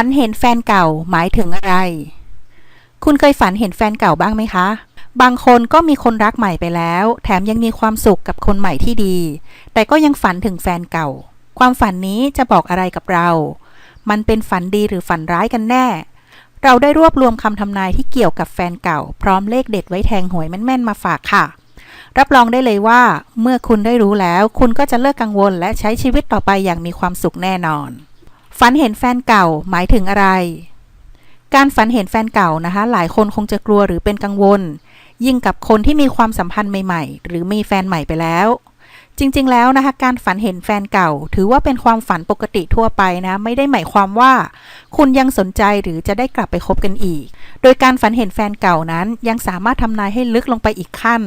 ฝันเห็นแฟนเก่าหมายถึงอะไร คุณเคยฝันเห็นแฟนเก่าบ้างไหมคะ บางคนก็มีคนรักใหม่ไปแล้ว แถมยังมีความสุขกับคนใหม่ที่ดี แต่ก็ยังฝันถึงแฟนเก่า ความฝันนี้จะบอกอะไรกับเรา มันเป็นฝันดีหรือฝันร้ายกันแน่ เราได้รวบรวมคำทำนายที่เกี่ยวกับแฟนเก่า พร้อมเลขเด็ดไว้แทงหวยแม่นๆมาฝากค่ะรับรองได้เลยว่า เมื่อคุณได้รู้แล้ว คุณก็จะเลิกกังวลและใช้ชีวิตต่อไปอย่างมีความสุขแน่นอน ฝันเห็นแฟนเก่าหมายถึงอะไร การฝันเห็นแฟนเก่านะคะ หลายคนคงจะกลัวหรือเป็นกังวล ยิ่งกับคนที่มีความสัมพันธ์ใหม่ๆ หรือมีแฟนใหม่ไปแล้ว จริงๆ แล้วนะคะ การฝันเห็นแฟนเก่า ถือว่าเป็นความฝันปกติทั่วไปนะ ไม่ได้หมายความว่า คุณยังสนใจหรือจะได้กลับไปคบกันอีก โดยการฝันเห็นแฟนเก่านั้นยังสามารถทำนายให้ลึกลงไปอีกขั้น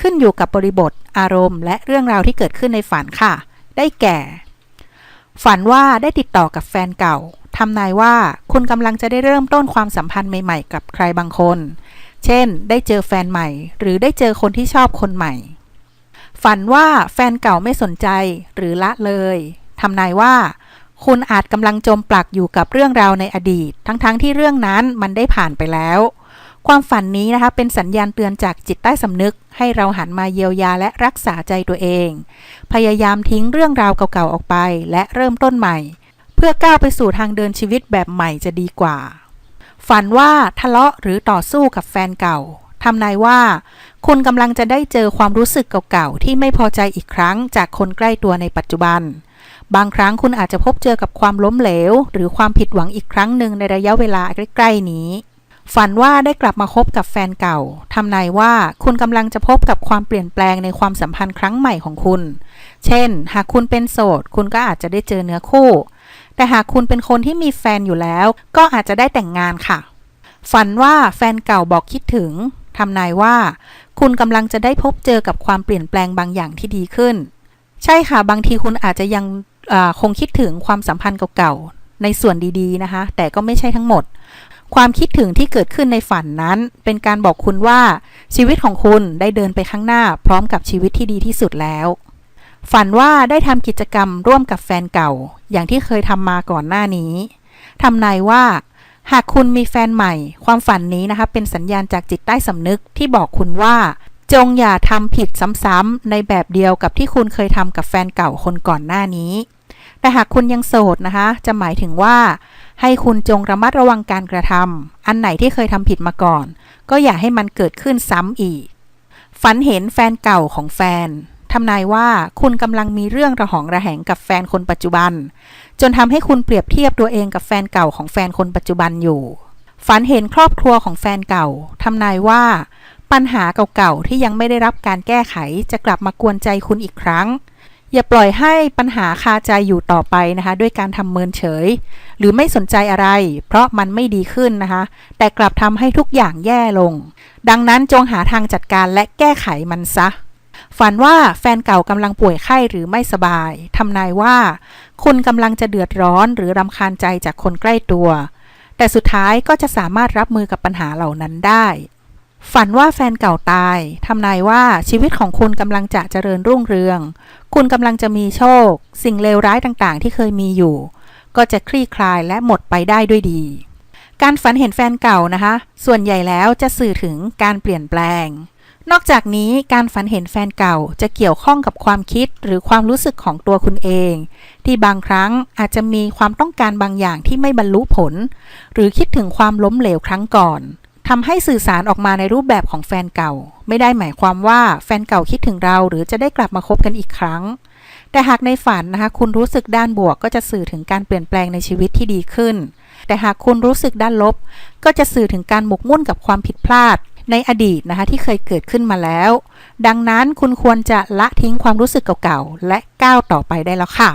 ขึ้นอยู่กับบริบท อารมณ์ และเรื่องราวที่เกิดขึ้นในฝันค่ะ ได้แก่ ฝันว่าได้ติดต่อกับแฟนเก่าทำนายว่าคุณกำลังจะได้เริ่มต้นความสัมพันธ์ใหม่ๆ กับใครบางคน เช่น ได้เจอแฟนใหม่ หรือได้เจอคนที่ชอบคนใหม่ ฝันว่าแฟนเก่าไม่สนใจหรือละเลยทำนายว่า คุณอาจกำลังจมปลักอยู่กับเรื่องราวในอดีต ทั้งๆทที่เรื่องนั้นมันได้ผ่านไปแล้ว ความฝันนี้นะคะเป็นสัญญาณเตือนจากจิตใต้สำนึก ให้เราหันมาเยียวยาและรักษาใจตัวเอง พยายามทิ้งเรื่องราวเก่าๆออกไป และเริ่มต้นใหม่ เพื่อก้าวไปสู่ทางเดินชีวิตแบบใหม่จะดีกว่า ฝันว่าทะเลาะหรือต่อสู้กับแฟนเก่าทำนายว่า คุณกำลังจะได้เจอความรู้สึกเก่าๆที่ไม่พอใจอีกครั้งจากคนใกล้ตัวในปัจจุบัน บางครั้งคุณอาจจะพบเจอกับความล้มเหลว หรือความผิดหวังอีกครั้งหนึ่งในระยะเวลาใกล้ๆนี้ ฝันว่าได้กลับมาคบกับแฟนเก่า ทำนายว่าคุณกำลังจะพบกับความเปลี่ยนแปลงในความสัมพันธ์ครั้งใหม่ของคุณ เช่น หากคุณเป็นโสด คุณก็อาจจะได้เจอเนื้อคู่ แต่หากคุณเป็นคนที่มีแฟนอยู่แล้ว ก็อาจจะได้แต่งงานค่ะ ฝันว่าแฟนเก่าบอกคิดถึง ทำนายว่า คุณกำลังจะได้พบเจอกับความเปลี่ยนแปลงบางอย่างที่ดีขึ้น ใช่ค่ะ บางทีคุณอาจจะยังคงคิดถึงความสัมพันธ์เก่าๆในส่วนดีๆนะคะ แต่ก็ไม่ใช่ทั้งหมด ความคิดถึงที่เกิดขึ้นในฝันนั้น เป็นการบอกคุณว่า ชีวิตของคุณได้เดินไปข้างหน้า พร้อมกับชีวิตที่ดีที่สุดแล้ว ฝันว่าได้ทำกิจกรรมร่วมกับแฟนเก่า อย่างที่เคยทำมาก่อนหน้านี้ทำนายว่า หากคุณมีแฟนใหม่ ความฝันนี้นะคะเป็นสัญญาณจากจิตใต้สำนึกที่บอกคุณว่า จงอย่าทำผิดซ้ำๆในแบบเดียวกับที่คุณเคยทำกับแฟนเก่าคนก่อนหน้านี้แต่หากคุณยังโสดนะคะ จะหมายถึงว่า ให้คุณจงระมัดระวังการกระทำอันไหนที่เคยทำผิดมาก่อน ก็อย่าให้มันเกิดขึ้นซ้ำอีก ฝันเห็นแฟนเก่าของแฟนทำนายว่าคุณกำลังมีเรื่องระหองระแหงกับแฟนคนปัจจุบัน จนทำให้คุณเปรียบเทียบตัวเองกับแฟนเก่าของแฟนคนปัจจุบันอยู่ ฝันเห็นครอบครัวของแฟนเก่าทำนายว่า ปัญหาเก่าๆที่ยังไม่ได้รับการแก้ไขจะกลับมากวนใจคุณอีกครั้ง อย่าปล่อยให้ปัญหาคาใจอยู่ต่อไปนะคะ ด้วยการทำเมินเฉย หรือไม่สนใจอะไร เพราะมันไม่ดีขึ้นนะคะ แต่กลับทำให้ทุกอย่างแย่ลง ดังนั้นจงหาทางจัดการและแก้ไขมันซะ ฝันว่าแฟนเก่ากำลังป่วยไข้หรือไม่สบายทำนายว่า คุณกำลังจะเดือดร้อนหรือรำคาญใจจากคนใกล้ตัว แต่สุดท้ายก็จะสามารถรับมือกับปัญหาเหล่านั้นได้ ฝันว่าแฟนเก่าตาย ทำนายว่าชีวิตของคุณกำลังจะเจริญรุ่งเรือง คุณกำลังจะมีโชค สิ่งเลวร้ายต่างๆ ที่เคยมีอยู่ ก็จะคลี่คลายและหมดไปได้ด้วยดี การฝันเห็นแฟนเก่านะคะ ส่วนใหญ่แล้วจะสื่อถึงการเปลี่ยนแปลง นอกจากนี้การฝันเห็นแฟนเก่าจะเกี่ยวข้องกับความคิดหรือความรู้สึกของตัวคุณเอง ที่บางครั้งอาจจะมีความต้องการบางอย่างที่ไม่บรรลุผล หรือคิดถึงความล้มเหลวครั้งก่อน ทำให้สื่อสารออกมาในรูปแบบของแฟนเก่า ไม่ได้หมายความว่าแฟนเก่าคิดถึงเราหรือจะได้กลับมาคบกันอีกครั้ง แต่หากในฝันนะคะคุณรู้สึกด้านบวกก็จะสื่อถึงการเปลี่ยนแปลงในชีวิตที่ดีขึ้น แต่หากคุณรู้สึกด้านลบ ก็จะสื่อถึงการหมกมุ่นกับความผิดพลาด ในอดีตนะคะที่เคยเกิดขึ้นมาแล้ว ดังนั้นคุณควรจะละทิ้งความรู้สึกเก่าๆและก้าวต่อไปได้แล้วค่ะ